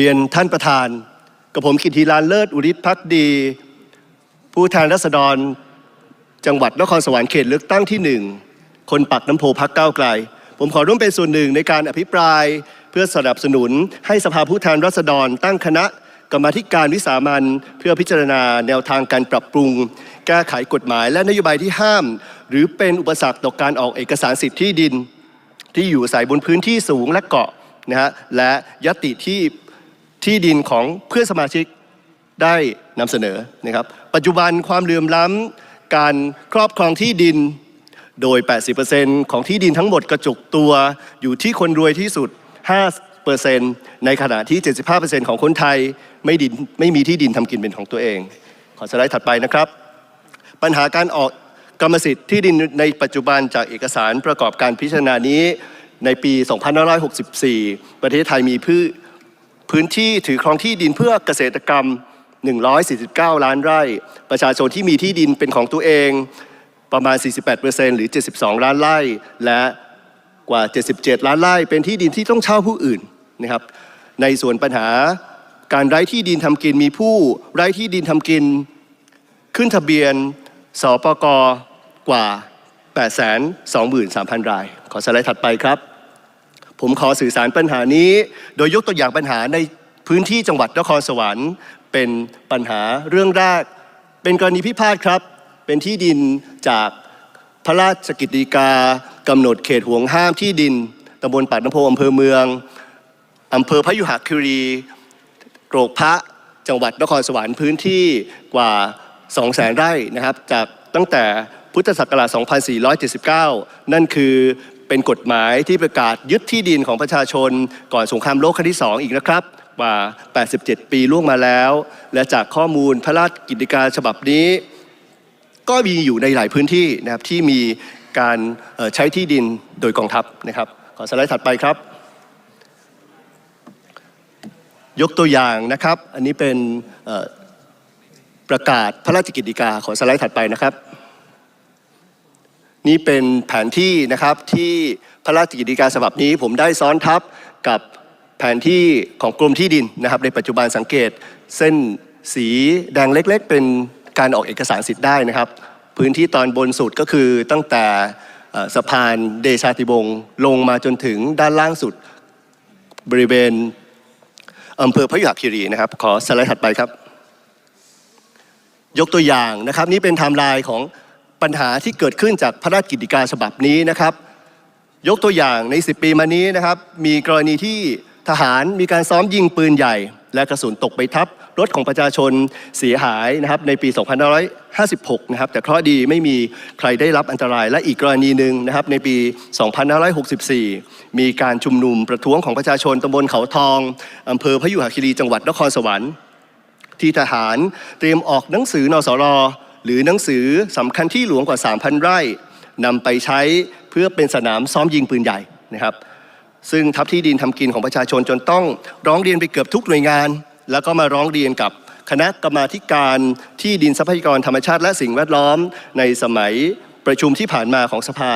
เรียนท่านประธาน กับผมกิติลานเลิศอุริศพักดี ผู้แทนรัษฎร จังหวัดนครสวรรค์เขตเลือกตั้งที่หนึ่งคนปักน้ำโพพักก้าวไกล ผมขอร่วมเป็นส่วนหนึ่งในการอภิปรายเพื่อสนับสนุนให้สภาผู้แทนรัษฎร ตั้งคณะกรรมธิการวิสามันเพื่อพิจารณาแนวทางการปรับปรุง แก้ไขกฎหมายและนโยบายที่ห้าม หรือเป็นอุปสรรคต่อการออกเอกสารสิทธิ์ที่ดิน ที่อยู่อาศัยบนพื้นที่สูงและเกาะนะฮะและยติที่ ที่ดินของเพื่อนสมาชิกได้นำเสนอนะครับ ปัจจุบันความเหลื่อมล้ำการครอบครองที่ดินโดย 80%ของที่ดินทั้งหมดกระจุกตัวอยู่ที่คนรวยที่สุด 5%ในขณะที่ 75%ของคนไทยไม่ดินไม่มีที่ดินทำกินเป็นของตัวเอง ขอสไลด์ถัดไปนะครับ ปัญหาการออกกรรมสิทธิ์ที่ดินในปัจจุบันจากเอกสารประกอบการพิจารณานี้ในปี 2564 ประเทศไทยมีพื้น พื้นที่ถือครองที่ดินเพื่อเกษตรกรรม 149 ล้านไร่ ประชาชนที่มีที่ดินเป็นของตัวเองประมาณ 48%หรือ 72 ล้านไร่ และกว่า 77 ล้านไร่ เป็นที่ดินที่ต้องเช่าผู้อื่นนะครับ ในส่วนปัญหาการไร้ที่ดินทำกินมีผู้ไร้ที่ดินทำกิน ขึ้นทะเบียนสปกกว่า 823,000 ราย ขอสไลด์ถัดไปครับ ผมขอสื่อสารปัญหานี้ โดยยกตัวอย่างปัญหาในพื้นที่จังหวัดนครสวรรค์เป็นปัญหาเรื่องแรก เป็นกรณีพิพาทครับ เป็นที่ดินจากพระราชกิจฎีกากำหนดเขตห่วงห้ามที่ดินตำบลปากน้ำโพอำเภอเมืองอำเภอพยุหคีรีโกรกพระจังหวัดนครสวรรค์พื้นที่กว่า 200,000ไร่นะครับ จากตั้งแต่พุทธศักราช 2479 นั่นคือ เป็นกฎหมายที่ประกาศยึดที่ดินของประชาชน ก่อนสงครามโลกครั้งที่ 2 อีกนะครับกว่า 87 ปีล่วงมาแล้ว และจากข้อมูลพระราชกิจการฉบับนี้ ก็มีอยู่ในหลายพื้นที่นะครับที่มีการใช้ที่ดินโดยกองทัพนะครับ ขอสไลด์ถัดไปครับ ยกตัวอย่างนะครับ อันนี้เป็นประกาศพระราชกิจการขอสไลด์ถัดไปนะครับ นี่เป็นแผนที่นะครับที่พระราชกิจการฉบับนี้ ผมได้ซ้อนทับกับแผนที่ของกรมที่ดินนะครับ ในปัจจุบันสังเกตเส้นสีแดงเล็ก ๆ เป็นการออกเอกสารสิทธิ์ได้นะครับ พื้นที่ตอนบนสุดก็คือตั้งแต่สะพานเดชาติวงลงมาจนถึงด้านล่างสุดบริเวณอำเภอพยุหคีรีนะครับ ขอสไลด์ถัดไปครับ ยกตัวอย่างนะครับ นี่เป็นไทม์ไลน์ของ ปัญหาที่เกิดขึ้นจากพระราชกิจการฉบับนี้นะครับ ยกตัวอย่างใน 10 ปีมานี้นะครับ มีกรณีที่ทหารมีการซ้อมยิงปืนใหญ่ และกระสุนตกไปทับ รถของประชาชนเสียหายนะครับในปี 2556 นะครับ แต่เคราะห์ดีไม่มีใครได้รับอันตราย และอีกกรณีหนึ่งนะครับ ในปี 2564 มีการชุมนุมประท้วงของประชาชนตำบลเขาทองอำเภอพยุหคีรีจังหวัดนครสวรรค์ ที่ทหารเตรียมออกหนังสือนสร หรือหนังสือสำคัญที่หลวงกว่า 3,000 ไร่นำไปใช้เพื่อเป็นสนามซ้อมยิงปืนใหญ่นะครับ ซึ่งทับที่ดินทำกินของประชาชนจนต้องร้องเรียนไปเกือบทุกหน่วยงาน แล้วก็มาร้องเรียนกับคณะกรรมาการที่ดินทรัพยากรธรรมชาติและสิ่งแวดล้อม ในสมัยประชุมที่ผ่านมาของสภา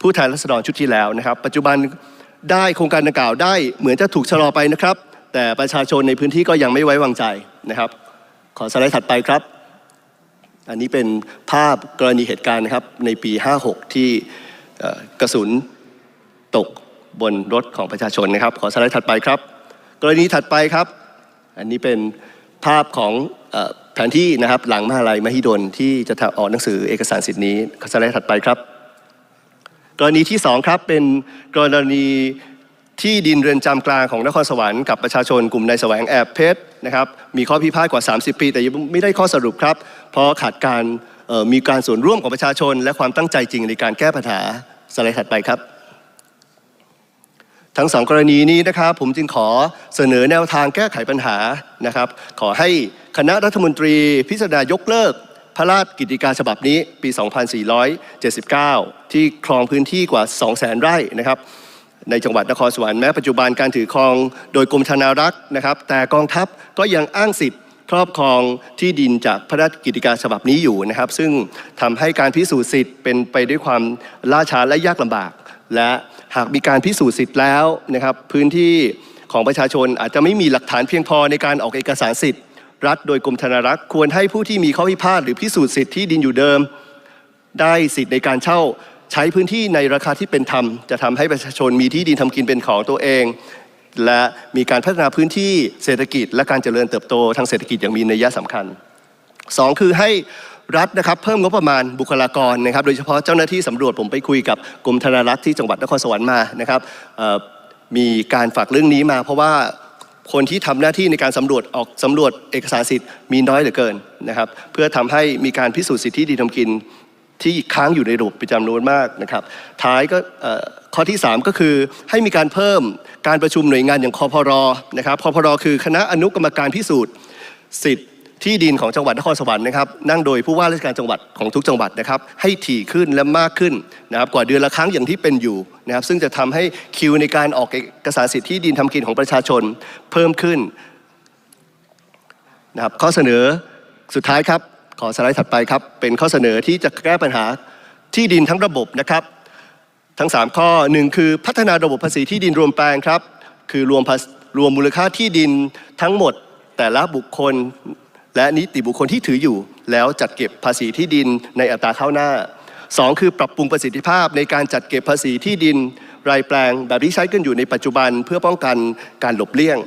ผู้แทนราษฎรชุดที่แล้วนะครับ ปัจจุบันได้โครงการดังกล่าวได้เหมือนจะถูกชะลอไปนะครับ แต่ประชาชนในพื้นที่ก็ยังไม่ไว้วางใจนะครับ ขอสไลด์ถัดไปครับ อันนี้เป็นภาพกรณีเหตุการณ์นะครับในปี 56 ที่เอ่กระสุนตกบนรถของประชาชนนะครับ ขอสไลด์ถัดไปครับ กรณีถัดไปครับ อันนี้เป็นภาพของแผนที่นะครับหลังมหาลัยมหิดลที่จะออกหนังสือเอกสารสิทธิ์นี้ขอสไลด์ถัดไปครับ กรณีที่ 2 ครับเป็นกรณี ที่ดินเรือนจำกลางของนครสวรรค์กับประชาชนกลุ่มนายแสวงแอบเพชรนะครับมีข้อพิพาทกว่า 30 ปี แต่ยังไม่ได้ข้อสรุปครับ เพราะขาดการมีการส่วนร่วมของประชาชน และความตั้งใจจริงในการแก้ปัญหาสไลด์ถัดไปครับ ทั้งสองกรณีนี้นะครับ ผมจึงขอเสนอแนวทางแก้ไขปัญหานะครับ ขอให้คณะรัฐมนตรีพิจารณายกเลิก พระราชกิจการฉบับนี้ปี 2479 ที่ครองพื้นที่กว่า 200,000 ไร่นะครับ ในจังหวัดนครสวรรค์แม้ปัจจุบันการถือครองโดยกรมธนารักษ์นะครับ แต่กองทัพก็ยังอ้างสิทธิ์ครอบครองที่ดินจากพระราชกิจการฉบับนี้อยู่นะครับ ซึ่งทำให้การพิสูจน์สิทธิ์เป็นไปด้วยความล่าช้าและยากลำบาก และหากมีการพิสูจน์สิทธิ์แล้วนะครับ พื้นที่ของประชาชนอาจจะไม่มีหลักฐานเพียงพอในการออกเอกสารสิทธิ์ รัฐโดยกรมธนารักษ์ควรให้ผู้ที่มีข้อพิพาทหรือพิสูจน์สิทธิ์ที่ดินอยู่เดิม ได้สิทธิ์ในการเช่า ใช้พื้นที่ในราคาที่เป็นธรรม จะทำให้ประชาชนมีที่ดินทำกินเป็นของตัวเอง และมีการพัฒนาพื้นที่เศรษฐกิจ และการเจริญเติบโตทางเศรษฐกิจอย่างมีนัยสำคัญสองคือให้รัฐนะครับเพิ่มงบประมาณบุคลากรนะครับ โดยเฉพาะเจ้าหน้าที่สำรวจผมไปคุยกับกรมธนารักษ์ที่จังหวัดนครสวรรค์มานะครับมีการฝากเรื่องนี้มา เพราะว่าคนที่ทำหน้าที่ในการสำรวจออกสำรวจเอกสารสิทธิ์มีน้อยเหลือเกินนะครับ เพื่อทำให้มีการพิสูจน์สิทธิดีทำกิน ที่ค้างอยู่ในระบบเป็นจำนวนมากนะครับ ท้ายก็ข้อที่ 3 ก็คือให้มีการเพิ่มการประชุมหน่วยงานอย่างคอพรนะครับคอพรคือคณะอนุกรรมการพิสูจน์สิทธิ์ที่ดินของจังหวัดนครสวรรค์นะครับนั่งโดยผู้ว่าราชการจังหวัดของทุกจังหวัดนะครับให้ถี่ขึ้นและมากขึ้นนะครับกว่าเดือนละครั้งอย่างที่เป็นอยู่นะครับซึ่งจะทำให้คิวในการออกเอกสารสิทธิ์ที่ดินทำกินของประชาชนเพิ่มขึ้นนะครับข้อเสนอสุดท้ายครับ ขอสไลด์ถัดไปครับ เป็นข้อเสนอที่จะแก้ปัญหาที่ดินทั้งระบบนะครับ ทั้ง 3 ข้อหนึ่งคือพัฒนาระบบภาษีที่ดินรวมแปลงครับ คือรวมรวมมูลค่าที่ดินทั้งหมดแต่ละบุคคลและนิติบุคคลที่ถืออยู่ แล้วจัดเก็บภาษีที่ดินในอัตราเข้าหน้า 2 คือปรับปรุงประสิทธิภาพในการจัดเก็บภาษีที่ดินรายแปลงแบบที่ใช้กันอยู่ในปัจจุบันเพื่อป้องกันการหลบเลี่ยง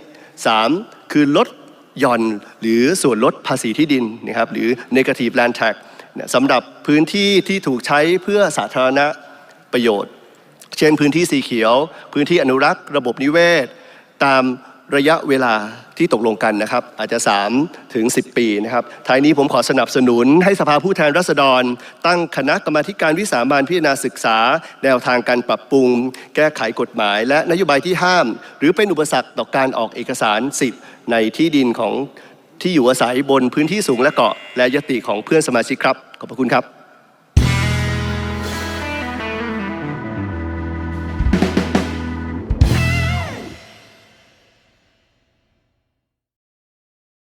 3. คือลด หย่อนหรือส่วนลดภาษีที่ดินนะครับหรือ negative land tax สำหรับพื้นที่ที่ถูกใช้เพื่อสาธารณประโยชน์ เช่นพื้นที่สีเขียว พื้นที่อนุรักษ์ ระบบนิเวศ ตาม ระยะเวลาที่ตกลงกันนะครับ อาจจะ 3 ถึง 10 ปีนะครับท้ายนี้ผมขอสนับสนุนให้สภาผู้แทนราษฎร ตั้งคณะกรรมาการวิสามันพิจารณาศึกษา แนวทางการปรับปรุง แก้ไขกฎหมาย และนโยบายที่ห้าม หรือเป็นอุปสรรคต่อการออกเอกสารสิทธิ์ในที่ดินของที่อยู่อาศัยบนพื้นที่สูงและเกาะ และยติของเพื่อนสมาชิกครับ ขอบพระคุณครับ